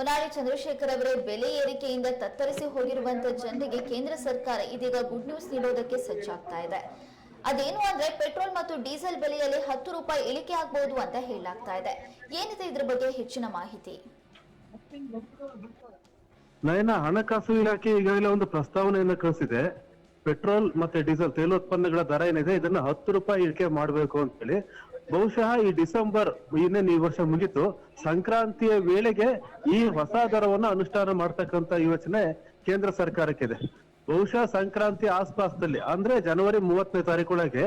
ಹೊನ್ನಾಳಿ ಚಂದ್ರಶೇಖರ್ ಅವರೇ ಬೆಲೆ ಏರಿಕೆಯಿಂದ ತತ್ತರಿಸಿ ಹೋಗಿರುವಂತ ಜನರಿಗೆ ಕೇಂದ್ರ ಸರ್ಕಾರ ಇದೀಗ ಗುಡ್ ನ್ಯೂಸ್ ನೀಡೋದಕ್ಕೆ ಸಜ್ಜಾಗ್ತಾ ಇದೆ. ಅದೇನು ಅಂದ್ರೆ ಪೆಟ್ರೋಲ್ ಮತ್ತು ಡೀಸೆಲ್ ಬೆಲೆಯಲ್ಲಿ ಹತ್ತು ರೂಪಾಯಿ ಇಳಿಕೆ ಆಗಬಹುದು ಅಂತ ಹೇಳಲಾಗ್ತಾ ಇದೆ. ಏನಿದೆ ಇದ್ರ ಬಗ್ಗೆ ಹೆಚ್ಚಿನ ಮಾಹಿತಿ? ನಯನ ಹಣಕಾಸು ಇಲಾಖೆ ಈಗಾಗಲೇ ಒಂದು ಪ್ರಸ್ತಾವನೆಯನ್ನ ಕಳಿಸಿದೆ. ಪೆಟ್ರೋಲ್ ಮತ್ತೆ ಡೀಸೆಲ್ ತೈಲೋತ್ಪನ್ನಗಳ ದರ ಏನಿದೆ, ಇದನ್ನ ಹತ್ತು ರೂಪಾಯಿ ಇಳಿಕೆ ಮಾಡಬೇಕು ಅಂತ ಹೇಳಿ ಬಹುಶಃ ಈ ಡಿಸೆಂಬರ್ ಇನ್ನೇನು ಈ ವರ್ಷ ಮುಗೀತು, ಸಂಕ್ರಾಂತಿಯ ವೇಳೆಗೆ ಈ ಹೊಸ ದರವನ್ನು ಅನುಷ್ಠಾನ ಮಾಡ್ತಕ್ಕಂತ ಯೋಚನೆ ಕೇಂದ್ರ ಸರ್ಕಾರಕ್ಕಿದೆ. ಬಹುಶಃ ಸಂಕ್ರಾಂತಿ ಆಸ್ಪಾಸ್ದಲ್ಲಿ, ಅಂದ್ರೆ ಜನವರಿ ಮೂವತ್ತನೇ ತಾರೀಕೊಳಗೆ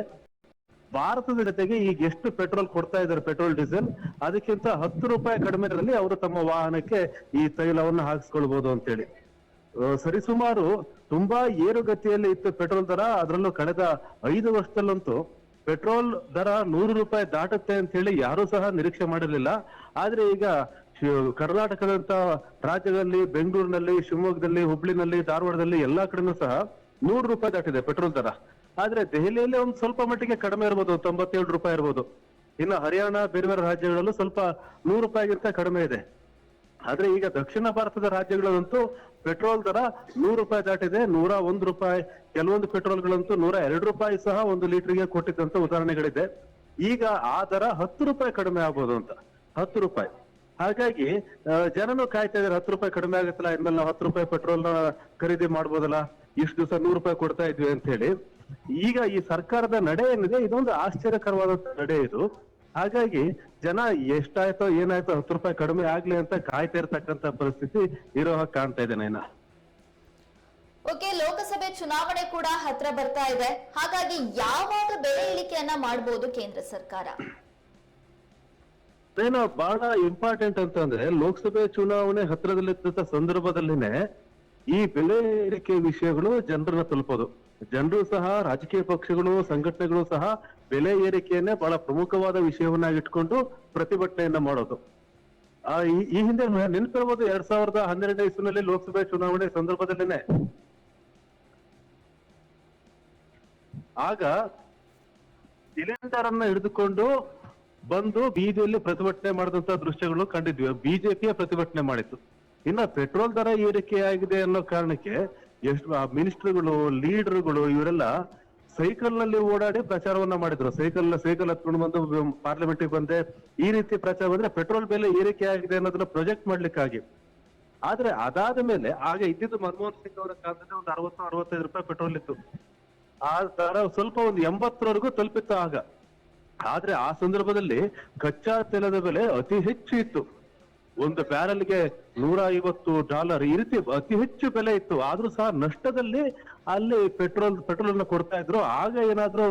ಭಾರತದ ಜೊತೆಗೆ ಈಗ ಎಷ್ಟು ಪೆಟ್ರೋಲ್ ಕೊಡ್ತಾ ಇದ್ದಾರೆ, ಪೆಟ್ರೋಲ್ ಡೀಸೆಲ್, ಅದಕ್ಕಿಂತ ಹತ್ತು ರೂಪಾಯಿ ಕಡಿಮೆ ಅವರು ತಮ್ಮ ವಾಹನಕ್ಕೆ ಈ ತೈಲವನ್ನು ಹಾಕಿಸ್ಕೊಳ್ಬಹುದು ಅಂತೇಳಿ. ಸರಿಸುಮಾರು ತುಂಬಾ ಏರುಗತಿಯಲ್ಲಿ ಇತ್ತು ಪೆಟ್ರೋಲ್ ದರ, ಅದರಲ್ಲೂ ಕಳೆದ ಐದು ವರ್ಷದಲ್ಲಂತೂ ಪೆಟ್ರೋಲ್ ದರ ನೂರು ರೂಪಾಯಿ ದಾಟುತ್ತೆ ಅಂತ ಹೇಳಿ ಯಾರು ಸಹ ನಿರೀಕ್ಷೆ ಮಾಡಿರಲಿಲ್ಲ. ಆದ್ರೆ ಈಗ ಕರ್ನಾಟಕದಂತ ರಾಜ್ಯದಲ್ಲಿ, ಬೆಂಗಳೂರಿನಲ್ಲಿ, ಶಿವಮೊಗ್ಗದಲ್ಲಿ, ಹುಬ್ಳಿನಲ್ಲಿ, ಧಾರವಾಡದಲ್ಲಿ ಎಲ್ಲಾ ಕಡೆನೂ ಸಹ ನೂರು ರೂಪಾಯಿ ದಾಟಿದೆ ಪೆಟ್ರೋಲ್ ದರ. ಆದ್ರೆ ದೆಹಲಿಯಲ್ಲಿ ಒಂದು ಸ್ವಲ್ಪ ಮಟ್ಟಿಗೆ ಕಡಿಮೆ ಇರ್ಬೋದು, ತೊಂಬತ್ತೇಳು ರೂಪಾಯಿ ಇರ್ಬೋದು. ಇನ್ನು ಹರಿಯಾಣ, ಬೇರೆ ಬೇರೆ ರಾಜ್ಯಗಳಲ್ಲೂ ಸ್ವಲ್ಪ ನೂರು ರೂಪಾಯಿಗಿಂತ ಕಡಿಮೆ ಇದೆ. ಆದ್ರೆ ಈಗ ದಕ್ಷಿಣ ಭಾರತದ ರಾಜ್ಯಗಳಲ್ಲಂತೂ ಪೆಟ್ರೋಲ್ ದರ ನೂರು ರೂಪಾಯಿ ದಾಟಿದೆ, ನೂರ ಒಂದು ರೂಪಾಯಿ. ಕೆಲವೊಂದು ಪೆಟ್ರೋಲ್ಗಳಂತೂ ನೂರ ಎರಡು ರೂಪಾಯಿ ಸಹ ಒಂದು ಲೀಟರ್ಗೆ ಕೊಟ್ಟಿದ್ದಂತ ಉದಾಹರಣೆಗಳಿದೆ. ಈಗ ಆ ದರ ಹತ್ತು ರೂಪಾಯಿ ಕಡಿಮೆ ಆಗ್ಬೋದು ಅಂತ. ಹತ್ತು ರೂಪಾಯಿ. ಹಾಗಾಗಿ ಜನನು ಕಾಯ್ತಾ ಇದಾರೆ ಹತ್ತು ರೂಪಾಯಿ ಕಡಿಮೆ ಆಗುತ್ತಲ್ಲ, ಇನ್ಮೇಲೆ ನಾವು ಹತ್ತು ರೂಪಾಯಿ ಪೆಟ್ರೋಲ್ನ ಖರೀದಿ ಮಾಡ್ಬೋದಲ್ಲ, ಇಷ್ಟು ದಿವಸ ನೂರು ರೂಪಾಯಿ ಕೊಡ್ತಾ ಇದ್ವಿ ಅಂತ ಹೇಳಿ. ಈಗ ಈ ಸರ್ಕಾರದ ನಡೆ ಏನಿದೆ, ಇದೊಂದು ಆಶ್ಚರ್ಯಕರವಾದ ನಡೆ ಇದು. ಹಾಗಾಗಿ ಜನ ಎಷ್ಟಾಯ್ತೋ ಏನಾಯ್ತೋ ಹತ್ತು ರೂಪಾಯಿ ಕಡಿಮೆ ಆಗ್ಲಿ ಅಂತ ಕಾಯ್ತಾ ಇರ್ತಕ್ಕಂತ ಪರಿಸ್ಥಿತಿ ಇರೋ ಹಾಗೆ ಕಾಣ್ತಾ ಇದೆ ನೈನಾ. ಓಕೆ ಲೋಕಸಭೆ ಚುನಾವಣೆ ಕೂಡ ಹತ್ರ ಬರ್ತಾ ಇದೆ. ಹಾಗಾಗಿ ಯಾವಾಗ ಬೆಲೆ ಇಳಿಕೆಯನ್ನ ಮಾಡಬಹುದು ಕೇಂದ್ರ ಸರ್ಕಾರ? ಏನೋ ಬಹಳ ಇಂಪಾರ್ಟೆಂಟ್ ಅಂತಂದ್ರೆ ಲೋಕಸಭೆ ಚುನಾವಣೆ ಹತ್ರದಲ್ಲಿದ್ದಂತ ಸಂದರ್ಭದಲ್ಲಿನೇ ಈ ಬೆಲೆ ಏರಿಕೆ ವಿಷಯಗಳು ಜನರನ್ನ ತಲುಪೋದು. ಜನರು ಸಹ, ರಾಜಕೀಯ ಪಕ್ಷಗಳು, ಸಂಘಟನೆಗಳು ಸಹ ಬೆಲೆ ಏರಿಕೆಯನ್ನೇ ಬಹಳ ಪ್ರಮುಖವಾದ ವಿಷಯವನ್ನಾಗಿಟ್ಕೊಂಡು ಪ್ರತಿಭಟನೆಯನ್ನ ಮಾಡೋದು. ಆ, ಈ- ಹಿಂದೆ ನೆನಪಿರಬಹುದು ಎರಡ್ ಸಾವಿರದ ಹನ್ನೆರಡನೇ ಇಸ್ವಿನಲ್ಲಿ ಲೋಕಸಭೆ ಚುನಾವಣೆ ಸಂದರ್ಭದಲ್ಲೇನೆ. ಆಗ ಸಿಲಿಂಡರ್ ಅನ್ನ ಹಿಡಿದುಕೊಂಡು ಬಂದು ಬೀದಿಯಲ್ಲಿ ಪ್ರತಿಭಟನೆ ಮಾಡಿದಂತ ದೃಶ್ಯಗಳು ಕಂಡಿದ್ವಿ. ಬಿಜೆಪಿಯ ಪ್ರತಿಭಟನೆ ಮಾಡಿತ್ತು. ಇನ್ನ ಪೆಟ್ರೋಲ್ ದರ ಏರಿಕೆ ಆಗಿದೆ ಅನ್ನೋ ಕಾರಣಕ್ಕೆ ಎಷ್ಟು ಮಿನಿಸ್ಟರ್ಗಳು, ಲೀಡರ್ಗಳು, ಇವರೆಲ್ಲ ಸೈಕಲ್ನಲ್ಲಿ ಓಡಾಡಿ ಪ್ರಚಾರವನ್ನ ಮಾಡಿದ್ರು. ಸೈಕಲ್ ಸೈಕಲ್ ಹತ್ಕೊಂಡು ಬಂದು ಪಾರ್ಲಿಮೆಂಟ್ ಬಂದೆ. ಈ ರೀತಿ ಪ್ರಚಾರ ಬಂದ್ರೆ ಪೆಟ್ರೋಲ್ ಬೆಲೆ ಏರಿಕೆ ಆಗಿದೆ ಅನ್ನೋದನ್ನ ಪ್ರೊಜೆಕ್ಟ್ ಮಾಡ್ಲಿಕ್ಕಾಗಿ. ಆದ್ರೆ ಅದಾದ ಮೇಲೆ ಆಗ ಇದ್ದಿದ್ದು ಮನಮೋಹನ್ ಸಿಂಗ್ ಅವರ ಕಾಲದಲ್ಲಿ ಒಂದು ಅರವತ್ತು, ಅರವತ್ತೈದು ರೂಪಾಯಿ ಪೆಟ್ರೋಲ್ ಇತ್ತು. ಆ ತರ ಸ್ವಲ್ಪ ಒಂದು ಎಂಬತ್ತರವರೆಗೂ ತಲುಪಿತ್ತು ಆಗ. ಆದ್ರೆ ಆ ಸಂದರ್ಭದಲ್ಲಿ ಕಚ್ಚಾ ತೈಲದ ಬೆಲೆ ಅತಿ ಹೆಚ್ಚು ಇತ್ತು. ಒಂದು ಬ್ಯಾರಲ್ಗೆ ನೂರ ಐವತ್ತು ಡಾಲರ್. ಈ ರೀತಿ ಅತಿ ಹೆಚ್ಚು ಬೆಲೆ ಇತ್ತು. ಆದ್ರೂ ಸಹ ನಷ್ಟದಲ್ಲಿ ಅಲ್ಲಿ ಪೆಟ್ರೋಲ್ ಪೆಟ್ರೋಲ್ ಅನ್ನ ಕೊಡ್ತಾ ಇದ್ರು. ಆಗ ಏನಾದ್ರು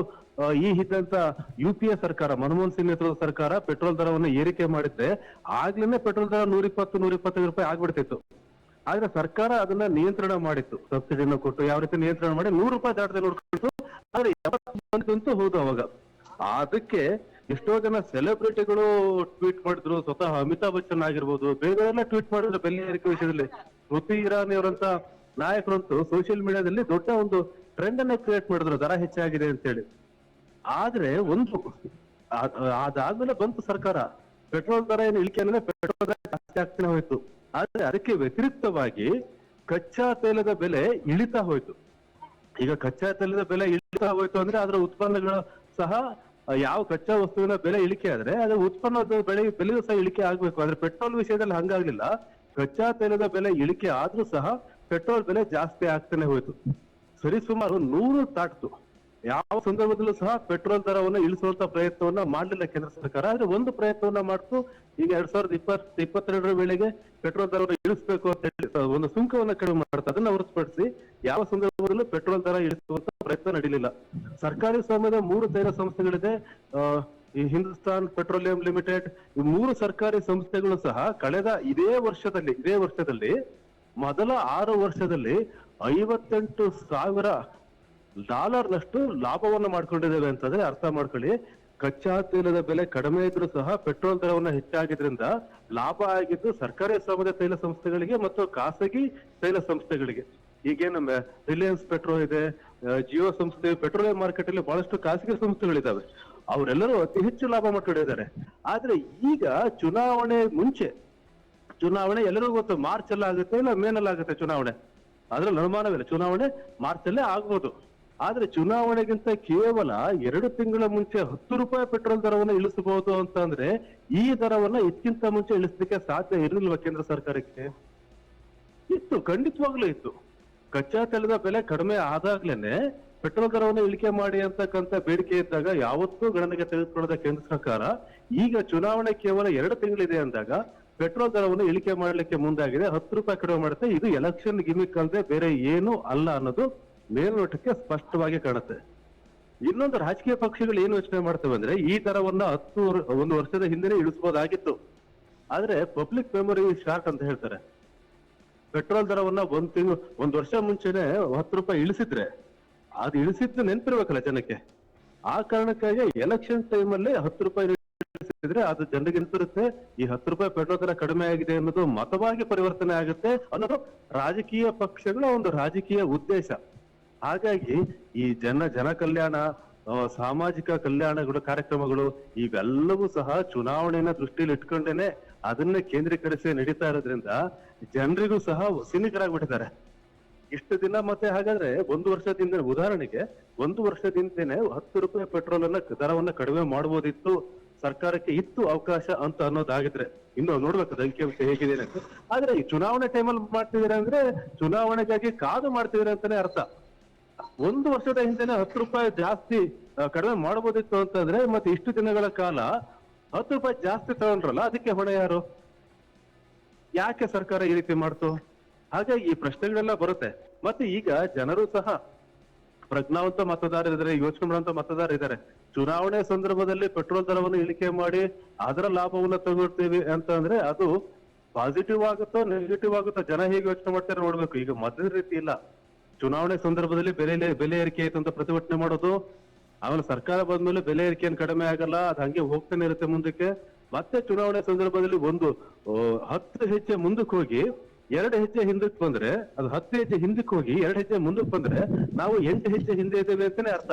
ಈ ಹಿಂದಂತ ಯು ಪಿ ಎ ಸರ್ಕಾರ, ಮನಮೋಹನ್ ಸಿಂಗ್ ನೇತೃತ್ವದ ಸರ್ಕಾರ ಪೆಟ್ರೋಲ್ ದರವನ್ನು ಏರಿಕೆ ಮಾಡಿದ್ದೆ ಆಗ್ಲೇನೆ ಪೆಟ್ರೋಲ್ ದರ ನೂರ ಇಪ್ಪತ್ತು ನೂರ ಇಪ್ಪತ್ತೈದು ರೂಪಾಯಿ ಆಗ್ಬಿಡ್ತಿತ್ತು. ಆದ್ರೆ ಸರ್ಕಾರ ಅದನ್ನ ನಿಯಂತ್ರಣ ಮಾಡಿತ್ತು. ಸಬ್ಸಿಡಿನ ಕೊಟ್ಟು ಯಾವ ರೀತಿ ನಿಯಂತ್ರಣ ಮಾಡಿ ನೂರು ರೂಪಾಯಿ ದಾಟದೆ ನೋಡ್ಕೊಂಡು ಆದ್ರೆ ಯಾವತ್ತು ಹೋದು ಹೌದು ಅವಾಗ. ಅದಕ್ಕೆ ಎಷ್ಟೋ ಜನ ಸೆಲೆಬ್ರಿಟಿಗಳು ಟ್ವೀಟ್ ಮಾಡಿದ್ರು, ಸ್ವತಃ ಅಮಿತಾಬ್ ಬಚ್ಚನ್ ಆಗಿರ್ಬೋದು ಬೇರೆ ಎಲ್ಲ ಟ್ವೀಟ್ ಮಾಡಿದ್ರು ಬೆಲೆ ಏರಿಕೆ ವಿಷಯದಲ್ಲಿ. ಸ್ಮೃತಿ ಇರಾನಿ ಅವರಂತ ನಾಯಕರಂತೂ ಸೋಷಿಯಲ್ ಮೀಡಿಯಾದಲ್ಲಿ ದೊಡ್ಡ ಒಂದು ಟ್ರೆಂಡ್ ಅನ್ನ ಕ್ರಿಯೇಟ್ ಮಾಡಿದ್ರು, ದರ ಹೆಚ್ಚಾಗಿದೆ ಅಂತ ಹೇಳಿ ಆದ್ರೆ ಒಂದು ಅದಾದ್ಮೇಲೆ ಬಂತು ಸರ್ಕಾರ. ಪೆಟ್ರೋಲ್ ದರ ಏನು ಇಳಿಕೆ ಅಂದ್ರೆ ಪೆಟ್ರೋಲ್ ದರ ಜಾಸ್ತಿ ಆಗ್ತಾನೆ ಹೋಯ್ತು. ಆದ್ರೆ ಅದಕ್ಕೆ ವ್ಯತಿರಿಕ್ತವಾಗಿ ಕಚ್ಚಾ ತೈಲದ ಬೆಲೆ ಇಳಿತಾ ಹೋಯ್ತು. ಈಗ ಕಚ್ಚಾ ತೈಲದ ಬೆಲೆ ಇಳಿತಾ ಹೋಯ್ತು ಅಂದ್ರೆ ಅದರ ಉತ್ಪನ್ನಗಳು ಸಹ ಯಾವ ಕಚ್ಚಾ ವಸ್ತುವಿನ ಬೆಲೆ ಇಳಿಕೆ ಆದ್ರೆ ಅದರ ಉತ್ಪನ್ನದ ಬೆಲೆ ಬೆಲೆಯೂ ಸಹ ಇಳಿಕೆ ಆಗ್ಬೇಕು. ಆದ್ರೆ ಪೆಟ್ರೋಲ್ ವಿಷಯದಲ್ಲಿ ಹಂಗಾಗ್ಲಿಲ್ಲ. ಕಚ್ಚಾ ತೈಲದ ಬೆಲೆ ಇಳಿಕೆ ಆದ್ರೂ ಸಹ ಪೆಟ್ರೋಲ್ ಬೆಲೆ ಜಾಸ್ತಿ ಆಗ್ತಾನೆ ಹೋಯ್ತು. ಸರಿ, ಸುಮಾರು ನೂರು ತಾಟ್ತು ಯಾವ ಸಂದರ್ಭದಲ್ಲೂ ಸಹ ಪೆಟ್ರೋಲ್ ದರವನ್ನ ಇಳಿಸುವಂತ ಪ್ರಯತ್ನವನ್ನ ಮಾಡಲಿಲ್ಲ ಕೇಂದ್ರ ಸರ್ಕಾರ. ಆದ್ರೆ ಒಂದು ಪ್ರಯತ್ನವನ್ನ ಮಾಡ್ತು. ಈಗ ಎರಡ್ ಸಾವಿರದ ಇಪ್ಪತ್, ಇಪ್ಪತ್ತೆರಡರ ವೇಳೆಗೆ ಪೆಟ್ರೋಲ್ ದರವನ್ನು ಇಳಿಸಬೇಕು ಅಂತ ಹೇಳಿ ಒಂದು ಸುಂಕವನ್ನ ಕಡಿಮೆ ಮಾಡ್ತಾ ಅದನ್ನ ಹೊರತುಪಡಿಸಿ ಯಾವ ಸಂದರ್ಭದಲ್ಲೂ ಪೆಟ್ರೋಲ್ ದರ ಇಳಿಸುವಂತ ಪ್ರಯತ್ನ ನಡೀಲಿಲ್ಲ. ಸರ್ಕಾರಿ ಸ್ವಾಮ್ಯದ ಮೂರು ತೈಲ ಸಂಸ್ಥೆಗಳಿದೆ. ಈ ಹಿಂದೂಸ್ತಾನ್ ಪೆಟ್ರೋಲಿಯಂ ಲಿಮಿಟೆಡ್ ಈ ಮೂರು ಸರ್ಕಾರಿ ಸಂಸ್ಥೆಗಳು ಸಹ ಕಳೆದ ಇದೇ ವರ್ಷದಲ್ಲಿ ಇದೇ ವರ್ಷದಲ್ಲಿ ಮೊದಲ ಆರು ವರ್ಷದಲ್ಲಿ ಐವತ್ತೆಂಟು ಸಾವಿರ ಡಾಲರ್ನಷ್ಟು ಲಾಭವನ್ನು ಮಾಡ್ಕೊಂಡಿದ್ದೇವೆ ಅಂತಂದ್ರೆ ಅರ್ಥ ಮಾಡ್ಕೊಳ್ಳಿ. ಕಚ್ಚಾ ತೈಲದ ಬೆಲೆ ಕಡಿಮೆ ಇದ್ರೂ ಸಹ ಪೆಟ್ರೋಲ್ ದರವನ್ನ ಹೆಚ್ಚಾಗಿದ್ರಿಂದ ಲಾಭ ಆಗಿದ್ದು ಸರ್ಕಾರಿ ಸ್ವಾಮ್ಯದ ತೈಲ ಸಂಸ್ಥೆಗಳಿಗೆ ಮತ್ತು ಖಾಸಗಿ ತೈಲ ಸಂಸ್ಥೆಗಳಿಗೆ. ಈಗೇನು ರಿಲಯನ್ಸ್ ಪೆಟ್ರೋಲ್ ಇದೆ ಜಿಯೋ ಸಂಸ್ಥೆ, ಪೆಟ್ರೋಲಿಯಂ ಮಾರ್ಕೆಟ್ ಅಲ್ಲಿ ಬಹಳಷ್ಟು ಖಾಸಗಿ ಸಂಸ್ಥೆಗಳಿದ್ದಾವೆ. ಅವರೆಲ್ಲರೂ ಅತಿ ಹೆಚ್ಚು ಲಾಭ ಮಾಡ್ಕೊಂಡಿದ್ದಾರೆ. ಆದ್ರೆ ಈಗ ಚುನಾವಣೆ ಮುಂಚೆ, ಚುನಾವಣೆ ಎಲ್ಲರಿಗೂ ಗೊತ್ತು ಮಾರ್ಚ್ ಅಲ್ಲ ಆಗುತ್ತೆ ಇಲ್ಲ ಮೇನಲ್ಲಿ ಆಗುತ್ತೆ ಚುನಾವಣೆ. ಅದ್ರಲ್ಲಿ ಅನುಮಾನವಿಲ್ಲ. ಚುನಾವಣೆ ಮಾರ್ಚ್ ಅಲ್ಲೇ ಆಗ್ಬೋದು. ಆದ್ರೆ ಚುನಾವಣೆಗಿಂತ ಕೇವಲ ಎರಡು ತಿಂಗಳ ಮುಂಚೆ ಹತ್ತು ರೂಪಾಯಿ ಪೆಟ್ರೋಲ್ ದರವನ್ನು ಇಳಿಸಬಹುದು ಅಂತ ಅಂದ್ರೆ ಈ ದರವನ್ನ ಇದಕ್ಕಿಂತ ಮುಂಚೆ ಇಳಿಸಲಿಕ್ಕೆ ಸಾಧ್ಯ ಇರಲಿಲ್ವಾ ಕೇಂದ್ರ ಸರ್ಕಾರಕ್ಕೆ? ಇತ್ತು, ಖಂಡಿತವಾಗ್ಲೂ ಇತ್ತು. ಕಚ್ಚಾ ತೈಲದ ಬೆಲೆ ಕಡಿಮೆ ಆದಾಗ್ಲೇನೆ ಪೆಟ್ರೋಲ್ ದರವನ್ನು ಇಳಿಕೆ ಮಾಡಿ ಅಂತಕ್ಕಂಥ ಬೇಡಿಕೆ ಇದ್ದಾಗ ಯಾವತ್ತೂ ಗಣನೆಗೆ ತೆಗೆದುಕೊಳ್ಳದ ಕೇಂದ್ರ ಸರ್ಕಾರ. ಈಗ ಚುನಾವಣೆ ಕೇವಲ ಎರಡು ತಿಂಗಳಿದೆ ಅಂದಾಗ ಪೆಟ್ರೋಲ್ ದರವನ್ನು ಇಳಿಕೆ ಮಾಡಲಿಕ್ಕೆ ಮುಂದಾಗಿದೆ. ಹತ್ತು ರೂಪಾಯಿ ಕಡಿಮೆ ಮಾಡುತ್ತೆ. ಇದು ಎಲೆಕ್ಷನ್ ಗಿಮಿಕ್ ಅಲ್ಲದೆ ಬೇರೆ ಏನು ಅಲ್ಲ ಅನ್ನೋದು ಮೇಲ್ನೋಟಕ್ಕೆ ಸ್ಪಷ್ಟವಾಗಿ ಕಾಣುತ್ತೆ. ಇನ್ನೊಂದು ರಾಜಕೀಯ ಪಕ್ಷಗಳು ಏನು ಯೋಚನೆ ಮಾಡ್ತವೆ ಅಂದ್ರೆ ಈ ದರವನ್ನ ಹತ್ತು ಒಂದು ವರ್ಷದ ಹಿಂದೆನೆ ಇಳಿಸಬಹುದಾಗಿತ್ತು ಆದ್ರೆ ಪಬ್ಲಿಕ್ ಮೆಮೊರಿ ಶಾರ್ಟ್ ಅಂತ ಹೇಳ್ತಾರೆ. ಪೆಟ್ರೋಲ್ ದರವನ್ನ ಒಂದ್ ತಿಂಗಳು, ಒಂದ್ ವರ್ಷ ಮುಂಚೆನೆ ಹತ್ತು ರೂಪಾಯಿ ಇಳಿಸಿದ್ರೆ, ಅದು ಇಳಿಸಿದ್ ನೆನ್ಪಿರ್ಬೇಕಲ್ಲ ಜನಕ್ಕೆ. ಆ ಕಾರಣಕ್ಕಾಗಿ ಎಲೆಕ್ಷನ್ ಟೈಮ್ ಅಲ್ಲಿ ಹತ್ತು ರೂಪಾಯಿ ಇಳಿಸಿದ್ರೆ ಅದು ಜನರಿಗೆ ನೆನಪಿರುತ್ತೆ ಈ ಹತ್ತು ರೂಪಾಯಿ ಪೆಟ್ರೋಲ್ ದರ ಕಡಿಮೆ ಆಗಿದೆ ಅನ್ನೋದು ಮತವಾಗಿ ಪರಿವರ್ತನೆ ಆಗುತ್ತೆ ಅನ್ನೋದು ರಾಜಕೀಯ ಪಕ್ಷಗಳ ಒಂದು ರಾಜಕೀಯ ಉದ್ದೇಶ. ಹಾಗಾಗಿ ಈ ಜನ ಜನ ಕಲ್ಯಾಣ ಸಾಮಾಜಿಕ ಕಲ್ಯಾಣಗಳು, ಕಾರ್ಯಕ್ರಮಗಳು ಇವೆಲ್ಲವೂ ಸಹ ಚುನಾವಣೆಯನ್ನ ದೃಷ್ಟಿಯಲ್ಲಿ ಇಟ್ಕೊಂಡೇನೆ ಅದನ್ನೇ ಕೇಂದ್ರೀಕರಿಸಿ ನಡೀತಾ ಇರೋದ್ರಿಂದ ಜನರಿಗೂ ಸಹ ಸಿನಿಕರಾಗ್ಬಿಟ್ಟಿದ್ದಾರೆ. ಇಷ್ಟು ದಿನ ಮತ್ತೆ ಹಾಗಾದ್ರೆ ಒಂದು ವರ್ಷದಿಂದ, ಉದಾಹರಣೆಗೆ ಒಂದು ವರ್ಷದಿಂದನೇ ಹತ್ತು ರೂಪಾಯಿ ಪೆಟ್ರೋಲ್ ಅನ್ನ ದರವನ್ನ ಕಡಿಮೆ ಮಾಡಬಹುದಿತ್ತು ಸರ್ಕಾರಕ್ಕೆ ಇತ್ತು ಅವಕಾಶ ಅಂತ ಅನ್ನೋದಾಗಿದ್ರೆ, ಇನ್ನು ನೋಡ್ಬೇಕು ಅಂಕಿಅಂಶ ಹೇಗಿದೆ ಅಂತ. ಆದ್ರೆ ಈ ಚುನಾವಣೆ ಟೈಮಲ್ಲಿ ಮಾಡ್ತಿದ್ದೀರಾ ಅಂದ್ರೆ, ಚುನಾವಣೆಗಾಗಿ ಕಾದು ಮಾಡ್ತಿದ್ದೀರಾ ಅಂತಾನೆ ಅರ್ಥ. ಒಂದು ವರ್ಷದ ಹಿಂದೆನೆ ಹತ್ತು ರೂಪಾಯಿ ಜಾಸ್ತಿ ಕಡಿಮೆ ಮಾಡಬಹುದಿತ್ತು ಅಂತಂದ್ರೆ ಮತ್ತೆ ಇಷ್ಟು ದಿನಗಳ ಕಾಲ ಹತ್ತು ರೂಪಾಯಿ ಜಾಸ್ತಿ ತಗೊಂಡ್ರಲ್ಲ, ಅದಕ್ಕೆ ಹೊಣೆ ಯಾರು? ಯಾಕೆ ಸರ್ಕಾರ ಈ ರೀತಿ ಮಾಡ್ತು? ಹಾಗಾಗಿ ಈ ಪ್ರಶ್ನೆಗಳೆಲ್ಲ ಬರುತ್ತೆ. ಮತ್ತೆ ಈಗ ಜನರು ಸಹ ಪ್ರಜ್ಞಾವಂತ ಮತದಾರರಿದ್ದಾರೆ ಯೋಚನೆ ಮಾಡುವಂತ ಮತದಾರರಿದ್ದಾರೆ. ಚುನಾವಣೆ ಸಂದರ್ಭದಲ್ಲಿ ಪೆಟ್ರೋಲ್ ದರವನ್ನು ಇಳಿಕೆ ಮಾಡಿ ಅದರ ಲಾಭವನ್ನ ತಗೊಳ್ತೀವಿ ಅಂತ ಅಂದ್ರೆ ಅದು ಪಾಸಿಟಿವ್ ಆಗುತ್ತೋ, ನೆಗೆಟಿವ್ ಆಗುತ್ತೋ ಜನ ಹೇಗೆ ಯೋಚನೆ ಮಾಡ್ತಾರೆ ನೋಡ್ಬೇಕು. ಈಗ ಮೊದಲ ರೀತಿ ಇಲ್ಲ. ಚುನಾವಣೆ ಸಂದರ್ಭದಲ್ಲಿ ಬೆಲೆ ಬೆಲೆ ಏರಿಕೆ ಆಯ್ತು ಅಂತ ಪ್ರತಿಭಟನೆ ಮಾಡೋದು, ಆಮೇಲೆ ಸರ್ಕಾರ ಬಂದ್ಮೇಲೆ ಬೆಲೆ ಏರಿಕೆ ಕಡಿಮೆ ಆಗಲ್ಲ, ಅದು ಹಂಗೆ ಹೋಗ್ತಾನೆ ಇರುತ್ತೆ ಮುಂದಕ್ಕೆ. ಮತ್ತೆ ಚುನಾವಣೆ ಸಂದರ್ಭದಲ್ಲಿ ಒಂದು ಹತ್ತು ಹೆಜ್ಜೆ ಮುಂದಕ್ಕೆ ಹೋಗಿ, ಎರಡು ಹೆಜ್ಜೆ ಹಿಂದಕ್ಕೆ ಬಂದ್ರೆ, ಅದು ಹತ್ತು ಹೆಜ್ಜೆ ಹಿಂದಕ್ಕೆ ಹೋಗಿ ಎರಡು ಹೆಜ್ಜೆ ಮುಂದಕ್ಕೆ ಬಂದ್ರೆ ನಾವು ಎಂಟು ಹೆಜ್ಜೆ ಹಿಂದೆ ಇದ್ದೇವೆ ಅಂತಾನೆ ಅರ್ಥ.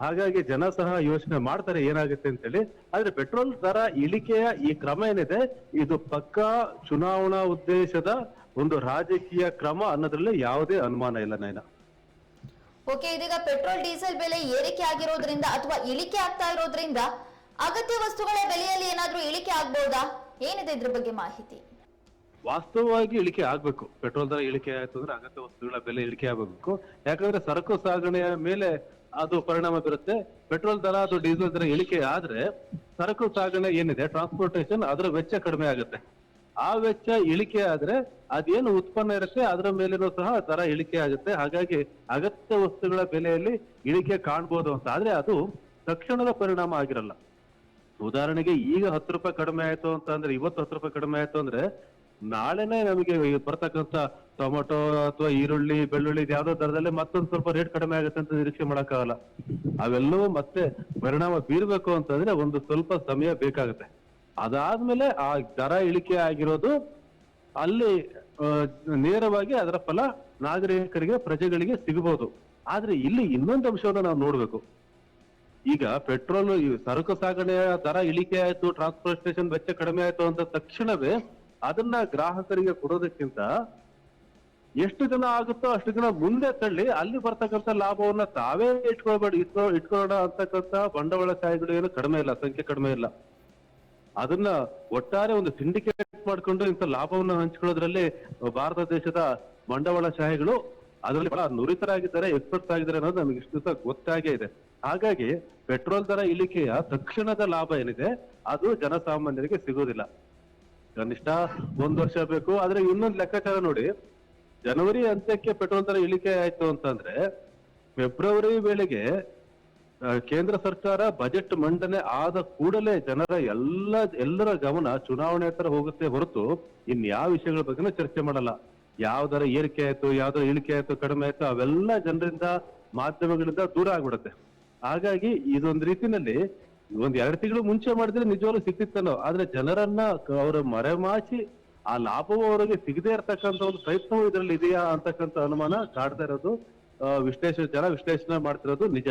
ಹಾಗಾಗಿ ಜನ ಸಹ ಯೋಚನೆ ಮಾಡ್ತಾರೆ ಏನಾಗುತ್ತೆ ಅಂತೇಳಿ. ಆದ್ರೆ ಪೆಟ್ರೋಲ್ ದರ ಇಳಿಕೆಯ ಈ ಕ್ರಮ ಏನಿದೆ, ಇದು ಪಕ್ಕಾ ಚುನಾವಣಾ ಉದ್ದೇಶದ ಒಂದು ರಾಜಕೀಯ ಕ್ರಮ ಅನ್ನೋದ್ರಲ್ಲಿ ಯಾವುದೇ ಅನುಮಾನ ಇಲ್ಲ ನೈನಾ. ಓಕೆ ಇದೀಗ ಪೆಟ್ರೋಲ್ ಡೀಸೆಲ್ ಬೆಲೆ ಏರಿಕೆ ಆಗಿರೋದ್ರಿಂದ ಅಥವಾ ಇಳಿಕೆ ಆಗ್ತಾ ಇರೋದ್ರಿಂದ ಅಗತ್ಯ ವಸ್ತುಗಳ ಬೆಲೆಯಲ್ಲಿ ಏನಾದ್ರೂ ಇಳಿಕೆ ಆಗ್ಬೋದಾ? ಏನಿದೆ ಇದ್ರ ಬಗ್ಗೆ ಮಾಹಿತಿ? ವಾಸ್ತವವಾಗಿ ಇಳಿಕೆ ಆಗ್ಬೇಕು. ಪೆಟ್ರೋಲ್ ದರ ಇಳಿಕೆ ಆಯ್ತು ಅಂದ್ರೆ ಅಗತ್ಯ ವಸ್ತುಗಳ ಬೆಲೆ ಇಳಿಕೆ ಆಗಬೇಕು. ಯಾಕಂದ್ರೆ ಸರಕು ಸಾಗಣೆಯ ಮೇಲೆ ಅದು ಪರಿಣಾಮ ಬೀರುತ್ತೆ. ಪೆಟ್ರೋಲ್ ದರ ಅದು ಡೀಸೆಲ್ ದರ ಇಳಿಕೆ ಆದ್ರೆ ಸರಕು ಸಾಗಣೆ ಏನಿದೆ ಟ್ರಾನ್ಸ್ಪೋರ್ಟೇಷನ್ ಅದರ ವೆಚ್ಚ ಕಡಿಮೆ ಆಗುತ್ತೆ. ಆ ವೆಚ್ಚ ಇಳಿಕೆ ಆದ್ರೆ ಅದೇನು ಉತ್ಪನ್ನ ಇರುತ್ತೆ, ಅದರ ಮೇಲೆನೂ ಸಹ ದರ ಇಳಿಕೆ ಆಗುತ್ತೆ. ಹಾಗಾಗಿ ಅಗತ್ಯ ವಸ್ತುಗಳ ಬೆಲೆಯಲ್ಲಿ ಇಳಿಕೆ ಕಾಣ್ಬೋದು ಅಂತ. ಆದ್ರೆ ಅದು ತಕ್ಷಣದ ಪರಿಣಾಮ ಆಗಿರಲ್ಲ. ಉದಾಹರಣೆಗೆ ಈಗ ಹತ್ತು ರೂಪಾಯಿ ಕಡಿಮೆ ಆಯ್ತು ಅಂತ ಅಂದ್ರೆ, ಇವತ್ತು ಹತ್ತು ರೂಪಾಯಿ ಕಡಿಮೆ ಆಯ್ತು ಅಂದ್ರೆ, ನಾಳೆನೆ ನಮಗೆ ಬರ್ತಕ್ಕಂಥ ಟೊಮೆಟೊ ಅಥವಾ ಈರುಳ್ಳಿ, ಬೆಳ್ಳುಳ್ಳಿ ಯಾವ್ದೋ ದರದಲ್ಲಿ ಮತ್ತೊಂದು ಸ್ವಲ್ಪ ರೇಟ್ ಕಡಿಮೆ ಆಗುತ್ತೆ ಅಂತ ನಿರೀಕ್ಷೆ ಮಾಡೋಕ್ಕಾಗಲ್ಲ. ಅವೆಲ್ಲವೂ ಮತ್ತೆ ಪರಿಣಾಮ ಬೀರ್ಬೇಕು ಅಂತಂದ್ರೆ ಒಂದು ಸ್ವಲ್ಪ ಸಮಯ ಬೇಕಾಗುತ್ತೆ. ಅದಾದ್ಮೇಲೆ ಆ ದರ ಇಳಿಕೆ ಆಗಿರೋದು ಅಲ್ಲಿ ನೇರವಾಗಿ ಅದರ ಫಲ ನಾಗರಿಕರಿಗೆ, ಪ್ರಜೆಗಳಿಗೆ ಸಿಗಬಹುದು ಆದ್ರೆ ಇಲ್ಲಿ ಇನ್ನೊಂದು ಅಂಶವನ್ನ ನಾವು ನೋಡ್ಬೇಕು. ಈಗ ಪೆಟ್ರೋಲ್ ಸರಕು ಸಾಗಣೆಯ ದರ ಇಳಿಕೆ ಆಯ್ತು ಟ್ರಾನ್ಸ್ಪೋರ್ಟೇಷನ್ ವೆಚ್ಚ ಕಡಿಮೆ ಆಯ್ತು ಅಂತ ತಕ್ಷಣವೇ ಅದನ್ನ ಗ್ರಾಹಕರಿಗೆ ಕೊಡೋದಕ್ಕಿಂತ ಎಷ್ಟು ದಿನ ಆಗುತ್ತೋ ಅಷ್ಟು ದಿನ ಮುಂದೆ ತಳ್ಳಿ ಅಲ್ಲಿ ಬರ್ತಕ್ಕಂಥ ಲಾಭವನ್ನ ತಾವೇ ಇಟ್ಕೊಳ್ಬೇಡಿ, ಇಟ್ಕೊ, ಇಟ್ಕೊಳ್ಳೋಣ ಅಂತಕ್ಕಂಥ ಬಂಡವಾಳಶಾಹಿಗಳು ಏನು ಕಡಿಮೆ ಇಲ್ಲ, ಸಂಖ್ಯೆ ಕಡಿಮೆ ಇಲ್ಲ. ಅದನ್ನ ಒಟ್ಟಾರೆ ಒಂದು ಸಿಂಡಿಕೇಟ್ ಮಾಡ್ಕೊಂಡು ಇಂಥ ಲಾಭವನ್ನು ಹಂಚ್ಕೊಳ್ಳೋದ್ರಲ್ಲಿ ಭಾರತ ದೇಶದ ಬಂಡವಾಳಶಾಹಿಗಳು ಅದರಲ್ಲಿ ಬಹಳ ನುರಿತರಾಗಿದ್ದಾರೆ, ಎಕ್ಸ್ಪರ್ಟ್ಸ್ ಆಗಿದ್ದಾರೆ ಅನ್ನೋದು ನಮಗೆ ಇಷ್ಟು ದಿವಸ ಗೊತ್ತಾಗೇ ಇದೆ. ಹಾಗಾಗಿ ಪೆಟ್ರೋಲ್ ದರ ಇಳಿಕೆಯ ತಕ್ಷಣದ ಲಾಭ ಏನಿದೆ, ಅದು ಜನಸಾಮಾನ್ಯರಿಗೆ ಸಿಗೋದಿಲ್ಲ. ಕನಿಷ್ಠ ಒಂದು ವರ್ಷ ಬೇಕು, ಆದ್ರೆ ಇನ್ನೊಂದು ಲೆಕ್ಕಾಚಾರ ನೋಡಿ. ಜನವರಿ ಅಂತ್ಯಕ್ಕೆ ಪೆಟ್ರೋಲ್ ದರ ಇಳಿಕೆ ಆಯ್ತು ಅಂತಂದ್ರೆ, ಫೆಬ್ರವರಿ ವೇಳೆಗೆ ಕೇಂದ್ರ ಸರ್ಕಾರ ಬಜೆಟ್ ಮಂಡನೆ ಆದ ಕೂಡಲೇ ಜನರ ಎಲ್ಲ, ಎಲ್ಲರ ಗಮನ ಚುನಾವಣೆ ಹತ್ರ ಹೋಗುತ್ತೆ ಹೊರತು ಇನ್ ಯಾವ ವಿಷಯಗಳ ಬಗ್ಗೆ ಚರ್ಚೆ ಮಾಡಲ್ಲ. ಯಾವ್ದಾರ ಏರಿಕೆ ಆಯ್ತು, ಯಾವ್ದಾರ ಇಳಿಕೆ ಆಯ್ತು, ಕಡಿಮೆ ಆಯ್ತು, ಅವೆಲ್ಲ ಜನರಿಂದ ಮಾಧ್ಯಮಗಳಿಂದ ದೂರ ಆಗ್ಬಿಡುತ್ತೆ. ಹಾಗಾಗಿ ಇದೊಂದ್ ರೀತಿನಲ್ಲಿ ಒಂದ್ ಎರಡು ತಿಂಗಳು ಮುಂಚೆ ಮಾಡಿದ್ರೆ ನಿಜವಾಗ್ಲೂ ಸಿಕ್ತಿತ್ತನೋ, ಆದ್ರೆ ಜನರನ್ನ ಅವರ ಮರೆಮಾಚಿ ಆ ಲಾಭವು ಅವರಿಗೆ ಸಿಗದೆ ಇರತಕ್ಕಂತ ಒಂದು ಪ್ರಯತ್ನವೂ ಇದರಲ್ಲಿ ಇದೆಯಾ ಅಂತಕ್ಕಂಥ ಅನುಮಾನ ಕಾಡ್ತಾ ಇರೋದು ವಿಶ್ಲೇಷಣೆ, ಜನ ವಿಶ್ಲೇಷಣೆ ಮಾಡ್ತಿರೋದು ನಿಜ.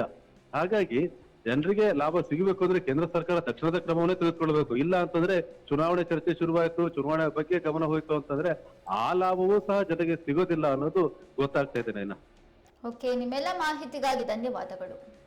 ಹಾಗಾಗಿ ಜನರಿಗೆ ಲಾಭ ಸಿಗಬೇಕು ಅಂದ್ರೆ ಕೇಂದ್ರ ಸರ್ಕಾರ ತಕ್ಷಣದ ಕ್ರಮವನ್ನೇ ತೆಗೆದುಕೊಳ್ಬೇಕು. ಇಲ್ಲ ಅಂತಂದ್ರೆ ಚುನಾವಣೆ ಚರ್ಚೆ ಶುರುವಾಯಿತು, ಚುನಾವಣೆ ಬಗ್ಗೆ ಗಮನ ಹೋಯಿತು ಅಂತಂದ್ರೆ ಆ ಲಾಭವೂ ಸಹ ಜನರಿಗೆ ಸಿಗೋದಿಲ್ಲ ಅನ್ನೋದು ಗೊತ್ತಾಗ್ತಾ ಇದೆ ನಿಮ್ಮೆಲ್ಲ ಮಾಹಿತಿಗಾಗಿ ಧನ್ಯವಾದಗಳು.